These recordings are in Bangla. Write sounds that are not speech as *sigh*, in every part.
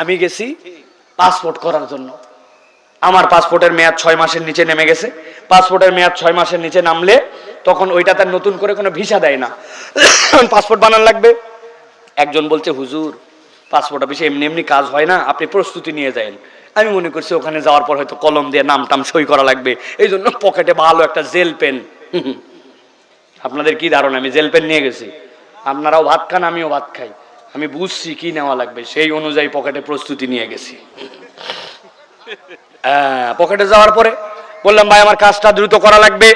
আমি গেছি পাসপোর্ট করার জন্য। আমার পাসপোর্টের মেয়াদ ছয় মাসের নিচে নেমে গেছে। পাসপোর্টের মেয়াদ ছয় মাসের নিচে নামলে তখন ওইটা তার নতুন করে কোনো ভিসা দেয় না। পাসপোর্ট বানান লাগবে। একজন বলছে, হুজুর, পাসপোর্ট অফিসে এমনি এমনি কাজ হয় না, আপনি প্রস্তুতি নিয়ে যান আমি মনে করছি ওখানে যাওয়ার পর হয়তো কলম দিয়ে নাম টাম সই করা লাগবে। এই জন্য পকেটে ভালো একটা জেল পেন। আপনাদের কি ধারণা? আমি জেল পেন নিয়ে গেছি। আপনারাও ভাত খান, আমিও ভাত খাই। আমি বুঝছি কি নেওয়া লাগবে সেই অনুযায়ী পকেটে প্রস্তুতি নিয়ে গেছি। হ্যাঁ, পকেটে যাওয়ার পরে বললাম ভাই আমার কাজটা দ্রুত করা লাগবে।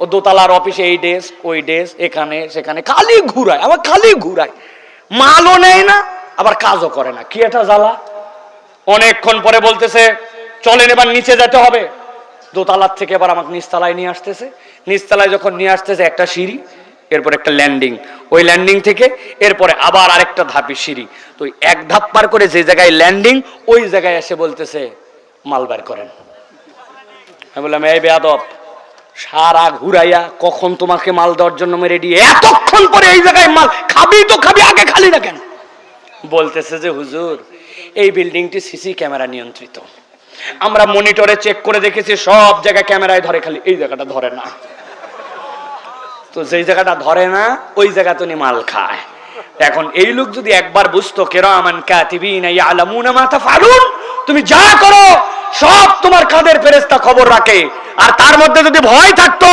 ও দোতলার অফিসে এই ডেস্ক ওই ডেস্ক এখানে সেখানে খালি ঘুরায় আমার খালি ঘুরায়। মালও নেয় না আবার কাজও করে না। কি এটা জ্বালা? অনেকক্ষণ পরে বলতেছে চলেন এবার নিচে যেতে হবে। দোতলার থেকে এবার আমাকে নিচতলায় নিয়ে আসতেছে। নিচতলায় যখন নিয়ে আসতেছে একটা সিঁড়ি এরপর একটা ল্যান্ডিং ওই ল্যান্ডিং থেকে এরপরে আবার আরেকটা ধাপি সিঁড়ি। তো এক ধাপ পার করে যে জায়গায় ল্যান্ডিং ওই জায়গায় এসে বলতেছে, মাল বার করেন। আমি বললাম, এই বেয়াদব, সারা ঘুরাইয়া কখন তোমাকে মাল দেওয়ার জন্য দিয়ে এতক্ষণ পরে এই জায়গায় মাল খাবি তো খাবি, আগে খালি না কেন? বলতেছে যে, হুজুর, এই বিল্ডিংটি সিসি ক্যামেরা নিয়ন্ত্রিত। আমরা মনিটরে চেক করে দেখেছি, সব জায়গায় ক্যামেরায় ধরে, খালি এই জায়গাটা ধরে না। তো যেই জায়গাটা ধরে না, ওই জায়গা তো মাল খায়। এখন এই লোক যদি একবার বুঝতো, কেরামান কাতিবিন ইয়ালামুনা মা তাফআলুন, তুমি যা করো, সব তোমার কাদের ফেরেশতা খবর রাখে। আর তার মধ্যে যদি ভয় থাকতো,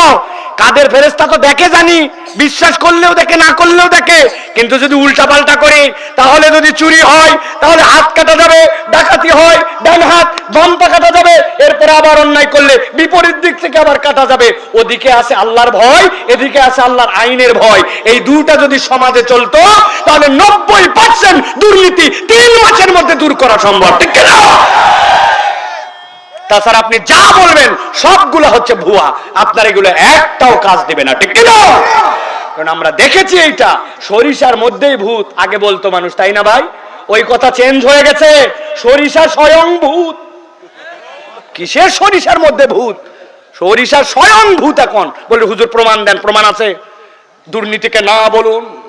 কাদের ফেরেশতা তো দেখে জানি, বিশ্বাস করলেও দেখে, না করলেও দেখে। কিন্তু যদি উল্টা পাল্টা করি, তাহলে যদি চুরি হয়, তাহলে হাত কাটা যাবে, ডাকাতি হয়, ডান হাত বাম কাটা যাবে, এরপরে আবার অন্যায় করলে বিপরীত দিক থেকে আবার কাটা যাবে। ওদিকে আছে আল্লাহর ভয়, এদিকে আছে আল্লাহর আইনের ভয়। এই দুটা যদি সমাজে চলতো, তাহলে নব্বই পার্সেন্ট দুর্নীতি তিন মাসের মধ্যে দূর করা সম্ভব। ঠিক না তাছাড়া আপনি যা বলবেন, সবগুলো হচ্ছে ভুয়া। আপনার এগুলো একটাও কাজ দেবে না। ঠিক না কারণ আমরা দেখেছি এইটা। সরিষার মধ্যেই ভূত। আগে বলতো মানুষ, তাই না ভাই? ওই কথা চেঞ্জ হয়ে গেছে। সরিষা স্বয়ং ভূত। কিসের সরিষার মধ্যে ভূত? সরিষা স্বয়ং ভূত এখন। বলে হুজুর, প্রমাণ দেন, প্রমাণ আছে। দুর্নীতিকে না বলুন।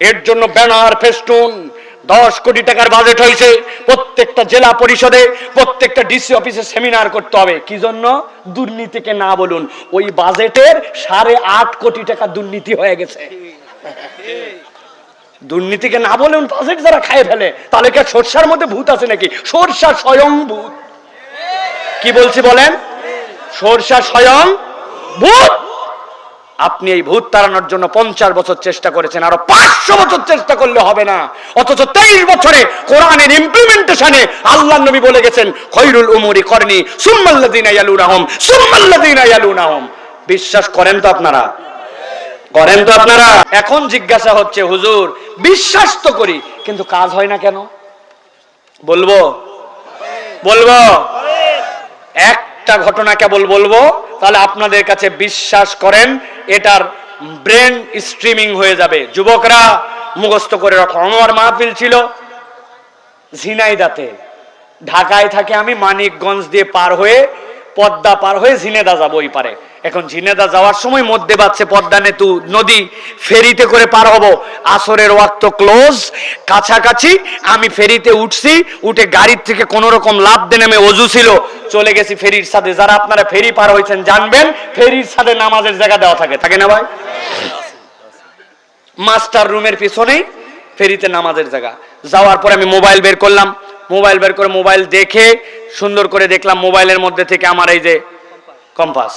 এর জন্য ব্যানার ফেস্টুন। দশ কোটি টাকার বাজেট হয়েছে। প্রত্যেকটা জেলা পরিষদে, প্রত্যেকটা ডিসি অফিসে সেমিনার করতে হবে। কি জন্য? দুর্নীতিকে না বলুন। ওই বাজেটের সাড়ে আট কোটি টাকা দুর্নীতি হয়ে গেছে। দুর্নীতিকে না বলুন, বাজেট যারা খায় ফেলে, তাহলে কি সর্ষার মধ্যে ভূত আছে নাকি? সর্ষা স্বয়ং ভূত। কি বলছি বলেন? সর্ষা স্বয়ং ভূত। আপনি এই ভূত তাড়ানোর জন্য পঞ্চাশ বছর চেষ্টা করেছেন, আরও পাঁচশো বছর চেষ্টা করলে হবে না। অথচ তেইশ বছরে কোরআনের ইমপ্লিমেন্টেশনে আল্লাহ নবী বলে গেছেন, খৈরুল উমরি করনি সুম্মাল্লাদিনা ইয়ালুনাহুম সুম্মাল্লাদিনা ইয়ালুনাহুম। বিশ্বাস করেন তো আপনারা? করেন তো আপনারা? এখন জিজ্ঞাসা হচ্ছে, হুজুর, বিশ্বাস তো করি, কিন্তু কাজ হয় না কেন? বলব? বলব? একটা ঘটনা কেবল বলব, তাহলে আপনাদের কাছে বিশ্বাস করেন, এটার ব্রেন স্ট্রিমিং হয়ে যাবে। যুবকরা, মুখস্থ করে রাখো। আমার মাহফিল ছিল ঝিনাইদাতে। ঢাকায় থাকে আমি, মানিকগঞ্জ দিয়ে পার হয়ে পদ্মা পার হয়ে ঝিনেদা যাব ওই পারে। এখন ঝিনেদা যাওয়ার সময় মধ্যে বাচ্ছে পদ্মা নেতু নদী, ফেরিতে করে পার হব। আসরের ওয়াক্ত ক্লোজ, কাছাকাছি আমি ফেরিতে উঠছি, উঠে গাড়ির থেকে কোনো রকম লাভ দিয়ে নেমে অজু ছিল। চলে গেছি ফেরির সাথে যারা আপনারা ফেরি পার হয়েছেন, জানবেন, ফেরির সাথে নামাজের জায়গা দেওয়া থাকে। থাকে না ভাই? মাস্টার রুমের পিছনেই ফেরিতে নামাজের জায়গা। যাওয়ার পরে আমি মোবাইল বের করলাম। মোবাইল বের করে মোবাইল দেখে, সুন্দর করে দেখলাম মোবাইলের মধ্যে থেকে আমার এই যে কম্পাস।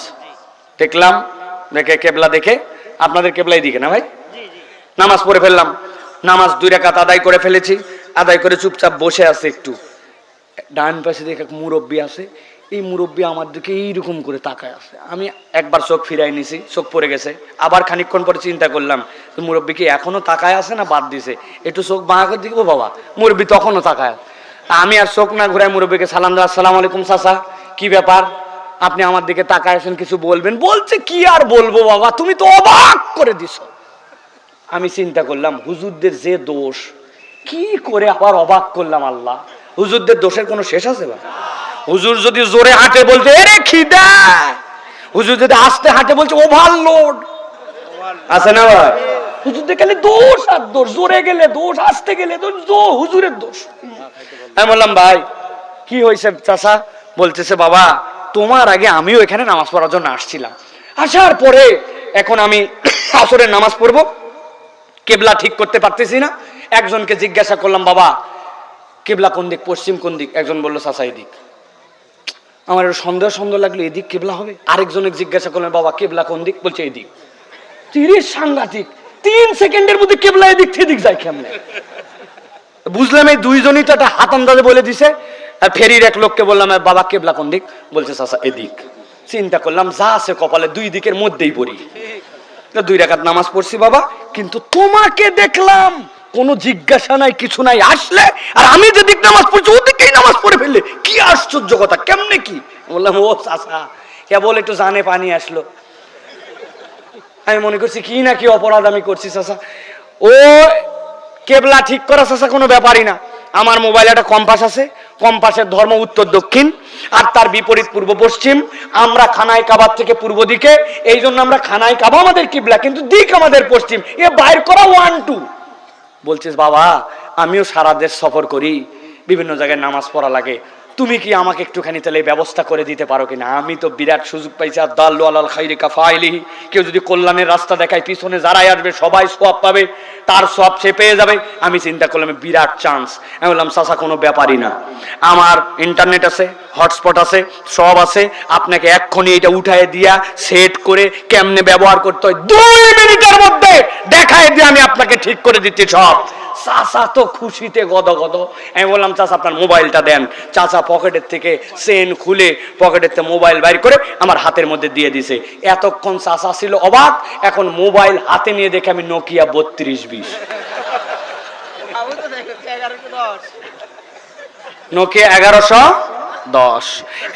দেখলাম, দেখে কেবলা দেখে। আপনাদের কেবলাই দিকে না ভাই? নামাজ পড়ে ফেললাম। নামাজ দুই রাকাত আদায় করে ফেলেছি। আদায় করে চুপচাপ বসে আছে একটু। ডান পাশে দেখে এক মুরব্বী আছে, এই মুরব্বী আমার দিকে এইরকম করে তাকায় আছে। আমি একবার চোখ ফিরাই নিছি, চোখ পড়ে গেছে। আবার খানিকক্ষণ পরে চিন্তা করলাম মুরব্বী কি এখনও তাকায় আছে না বাদ দিছে? একটু চোখ বাঁকা করে দিকে বাবা, মুরব্বী তখনও তাকায় আমি আর চোখ না ঘুরাই মুরব্বীকে সালাম দেওয়া, আসসালাম আলাইকুম চাচা, কি ব্যাপার? আপনি আমার দিকে তাকায় আছেন, কিছু বলবেন? বলছে, কি আর বলব বাবা, তুমি তো অবাক করে দিছো। আমি চিন্তা করলাম, হুজুরদের যে দোষ, কি করে আবার অবাক করলাম আল্লাহ। হুজুরদের দোষের কোনো শেষ আছে বা? হুজুর যদি জোরে হাঁটে বলছে, এরে খিদা! হুজুর যদি আস্তে হাঁটে বলছে, ওভারলোড! আছে না ভাই হুজুরদের খালি দোষ আর দোষ। জোরে গেলে দোষ, আসতে গেলে হুজুরের দোষ। আমি বললাম, ভাই, কি হয়েছে চাচা? বলতেছে, বাবা, তোমার আগে আমিও এখানে নামাজ পড়ার জন্য আসছিলাম। আসার পরে এখন আমি *coughs* আসরের নামাজ পড়ব। কেবলা ঠিক করতে পারতেছি না। একজনকে জিজ্ঞাসা করলাম, বাবা কেবলা কোন দিক, পশ্চিম কোন দিক? একজন বলল চাচা এদিক। আমার একটু সন্দেহ সন্দেহ লাগল, এদিক কেবলা হবে? আরেকজনের জিজ্ঞাসা করলেন, বাবা, কেবলা কোন দিক? বলছে, এদিক। তিরিশ সাংঘাতিক, তিন সেকেন্ডের মধ্যে কেবলা এদিক থেকে যায় কেমনে? বুঝলাম এই দুইজনই তো একটা হাত আন্দাজে বলে দিছে, আর ফেরির এক লোককে বললাম "এ বাবা, কেবলা কোন দিক? বলছে, চাচা, এদিক। চিন্তা করলাম, যা আছে কপালে দুই দিকের মধ্যেই পড়ি। দুই রাকাত নামাজ পড়ছি, বাবা, কিন্তু তোমাকে দেখলাম কোনো জিজ্ঞাসা নাই, কিছু নাই। আসলে, আর আমি যেদিক নামাজ পড়ছি ওদিকেই নামাজ পড়ে ফেললে। কি আশ্চর্য কথা, কেমনে কি? বললাম, ও চাচা কেবল একটু জানে পানি আসলো। আমি মনে করছি, কি না কি অপরাধ আমি করছি, চাচা। ও কেবলা ঠিক করা, চাচা, কোনো ব্যাপারই না। আমার মোবাইলে একটা কম্পাস আছে। কম্পাসের ধর্ম উত্তর দক্ষিণ, আর তার বিপরীত পূর্ব পশ্চিম। আমরা খানায় কাবার থেকে পূর্ব দিকে, এই জন্য আমরা খানায় কাবা আমাদের কিবলা, কিন্তু দিক আমাদের পশ্চিম। এ বাইর করা ওয়ান টু বলছিস বাবা আমিও সারা দেশ সফর করি। বিভিন্ন জায়গায় নামাজ পড়া লাগে। তুমি কি আমাকে একটুখানি তাহলে ব্যবস্থা করে দিতে পারো কিনা? আমি তো বিরাট সুযোগ পাইছি, আর দাল্লু আলাল খাইরে কাফাইলি। কেউ যদি কল্যাণের রাস্তা দেখায়, পিছনে যারাই আসবে, সবাই সোয়াব পাবে, তার সব সে পেয়ে যাবে। আমি চিন্তা করলাম বিরাট চান্স আমি বললাম, চাচা, কোনো ব্যাপারই না। আমার ইন্টারনেট আছে হটস্পট আছে, সব আছে। আপনাকে এক্ষুনি এটা উঠায় দিয়া সেট করে কেমনে ব্যবহার করতে হয়, দুই মিনিটের মধ্যে দেখায় দিয়ে আমি আপনাকে ঠিক করে দিচ্ছি সব। চাচা তো খুশিতে গদ গদ। আমি বললাম, চাচা, আপনার মোবাইলটা দেন। চাচা পকেটের থেকে চেন খুলে পকেটের থেকে মোবাইল বাইর করে আমার হাতের মধ্যে দিয়ে দিছে। এতক্ষণ চাচা ছিল অবাক, এখন মোবাইল হাতে নিয়ে দেখে আমি নোকিয়া বত্রিশ বিশ। নোকিয়া এগারোশো দশ।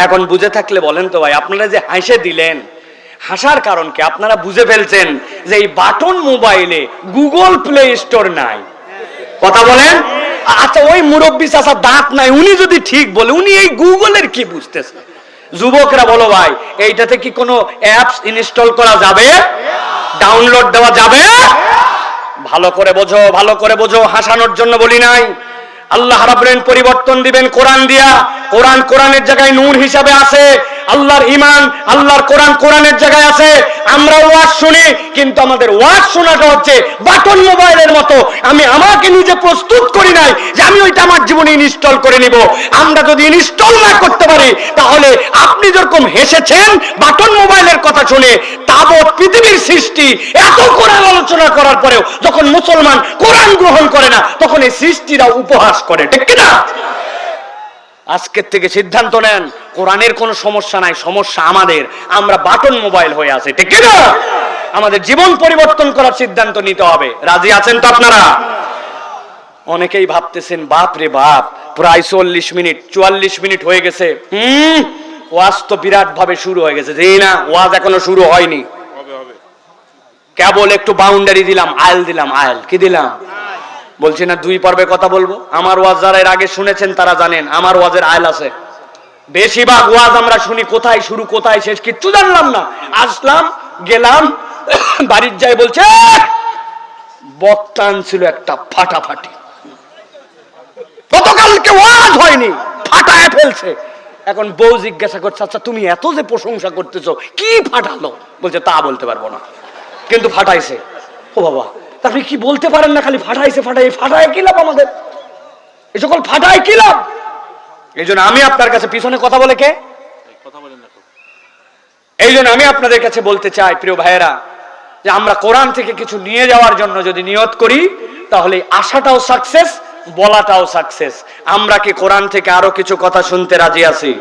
এখন বুঝে থাকলে বলেন তো ভাই, আপনারা যে হাসে দিলেন, হাসার কারণ কি? আপনারা বুঝে ফেলছেন যে এই বাটন মোবাইলে গুগল প্লে স্টোর নাই। কথা বলেন? আচ্ছা ওই মুরব্বী চাষা দাঁত নাই, উনি যদি ঠিক বলে, উনি এই গুগলের কি বুঝতেছে? যুবকরা বলো ভাই, এইটাতে কি কোনো অ্যাপস ইনস্টল করা যাবে? ডাউনলোড দেওয়া যাবে? ভালো করে বোঝো, ভালো করে বোঝো, হাসানোর জন্য বলি নাই। আল্লাহ রাব্বুল পরিবর্তন দিবেন কোরআন দিয়া। কোরআন কোরআনের জায়গায় নূর হিসাবে আছে। আল্লাহর ইমান আল্লাহর কোরআন কোরআনের জায়গায় আছে। আমরা ওয়াজ শুনি, কিন্তু আমাদের ওয়াজ শোনাটা হচ্ছে বাটন মোবাইলের মতো। আমি আমাকে নিজে প্রস্তুত করি নাই যে আমি ওইটা আমার জীবনে ইনস্টল করে নিব। আমরা যদি ইনস্টল না করতে পারি, তাহলে আপনি যেরকম হেসেছেন, বাটন মোবাইলের কথা শুনে তাবৎ পৃথিবীর সৃষ্টি, এত কোরআন আলোচনা করার পরেও যখন মুসলমান কোরআন গ্রহণ করে না, তখন এই সৃষ্টিরা উপহাস করে, ঠিক কিনা? আজকের থেকে সিদ্ধান্ত নেন কোরআনের কোনো সমস্যা নাই সমস্যা আমাদের। আমরা বাটন মোবাইল হয়ে আছে ঠিক কিনা? আমাদের জীবন পরিবর্তন করার সিদ্ধান্ত নিতে হবে। রাজি আছেন তো আপনারা? অনেকেই ভাবতেছেন বাপ রে বাপ প্রায় চল্লিশ মিনিট চুয়াল্লিশ মিনিট হয়ে গেছে। হুম? ওয়াজ তো বিরাট ভাবে শুরু হয়ে গেছে। যে না ওয়াজ এখনও শুরু হয়নি। কেবল একটু বাউন্ডারি দিলাম আয়েল দিলাম আয়েল। কি দিলাম? বলছি না, দুই পর্বে কথা বলব। আমার ওয়াজ যারা এর আগে শুনেছেন তারা জানেন, আমার ওয়াজের আয়েল আছে। বেশিরভাগ ওয়াজ আমরা শুনি কোথায়, শুরু কোথায়, শেষ কিচ্ছু জানলাম না। আসলাম, গেলাম, *coughs* বাড়ির যাই বলছে, বক্তান ছিল একটা ফাটাফাটি। গতকালকে ওয়াজ হয়নি, ফাটায় ফেলছে। এখন বউ জিজ্ঞাসা করছে আচ্ছা তুমি এত যে প্রশংসা করতেছো, কি ফাটালো? বলছে, তা বলতে পারব না। কিন্তু ফাটাইছে। ও বাবা আপনি কি বলতে পারেন না খালি ফাটাইছে ফাটাই ফাটায় কি লাভ আমাদের? এই সকল ফাটায় কি লাভ? এই জন্য আমি আপনার কাছে পিছনে কথা বলে কে? এই জন্য আমি আপনাদের কাছে বলতে চাই, প্রিয় ভাইয়েরা, যে আমরা কোরআন থেকে কিছু নিয়ে যাওয়ার জন্য যদি নিয়ত করি, তাহলে আশাটাও সাকসেস বলাটাও সাকসেস আমরা কি কোরআন থেকে আরও কিছু কথা শুনতে রাজি আছি?